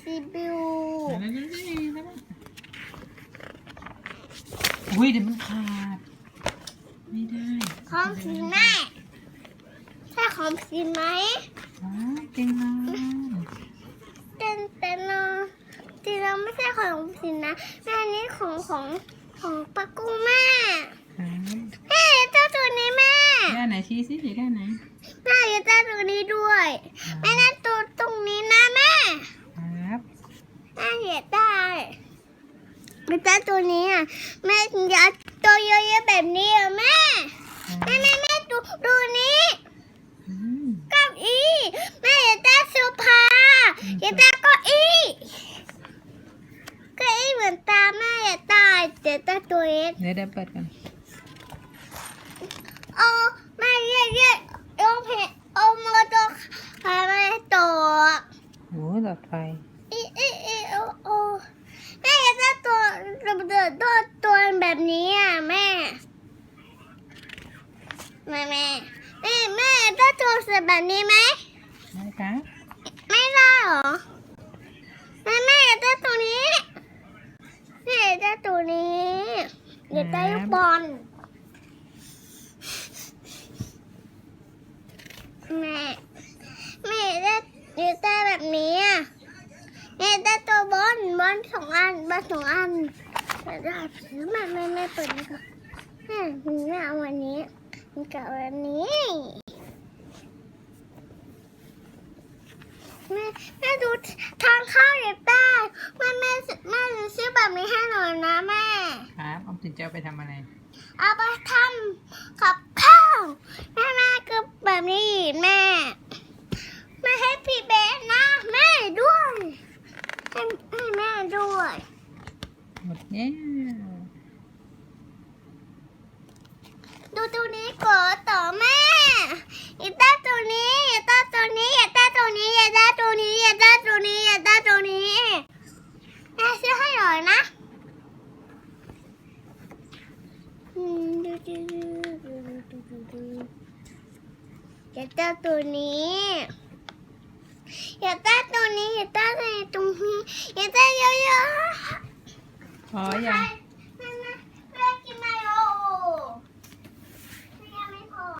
ซีบิวไหนๆดูสิแล้วก็อุ้ยเดี๋ยวมันขาด ไม่ได้ของสีแม่ใช่ของสีไหมว้าวเก่งมากเต้นเต้นเนาะจริงแล้วไม่ใช่ของสีนะแม่อันนี้ของของของปากุ้งแม่ครับแม่เจ้าตัวนี้แม่ด้านไหนชี้สิด้านไหนแม่อย่าเจ้าตัวนี้ด้วยแม่นั่นตัวตรงนี้นะแม่ ครับ แม่อย่าได้ แม่เจ้าตัวนี้อะแม่อย่าตัวเยอะๆแบบนี้อะแม่แม่แม่แม่ดูดูนี้อืมเก้าอี้แม่อย่าได้โซฟาอย่าได้เก้าอี้เก้าอี้เหมือนตาแม่อย่าได้แต่ตาตัวเองเดี๋ยวเดี๋ยวเปิดกันโอ้แม่เรียกเรียกโอ้เพโอ้มือตัวขาแม่ตัวโอ้ยหลอดไฟ อีอีอีโอ้โอ้แม่อย่าได้ ตัวตัวตัวตัวตัวแบบนี้อะแม่ แม่แม่แม่แม่ได้ตัวแบบนี้ไหมได้ครับไม่ได้เหรอแม่แม่อยาตัวนี้แม่อยาตัวนี้อยากได้ลูกบอลแม่แม่อยากได้อยากได้แบบนี้อะแม่ยได้ตัวบอลบอลสองอันบอลสองอัน อยากได้แม่แม่แม่เปิดนี่ก่อนแม่แม่เอาวันนี้กับวันนี้แม่แม่ดูทางเข้าอยากได้แม่แม่แม่ซื้อแบบนี้ให้หน่อยนะแม่ครับออมสินจะเอาไปทำอะไร เอาไปทำกับข้าวแม่แม่ก็แบบนี้อีกแม่แม่ให้พี่เบสนะแม่ด้วยให้ให้แม่ด้วย หมด เนี่ยดูตัวนี้ก่อนต่อแม่อย่ากได้ตัวนี้อย่ากได้ตัวนี้อย่ากได้ตัวนี้อย่ากได้ตัวนี้อย่ากได้ตัวนี้อย่ากได้ตัวนี้แม่ซื้อให้หน่อยนะอืมดูดูดูดูดูดูดูอยากได้ตัวนี้อย่ากได้ตัวนี้อย่ากได้ตรงนี้อย่ากได้ Oh.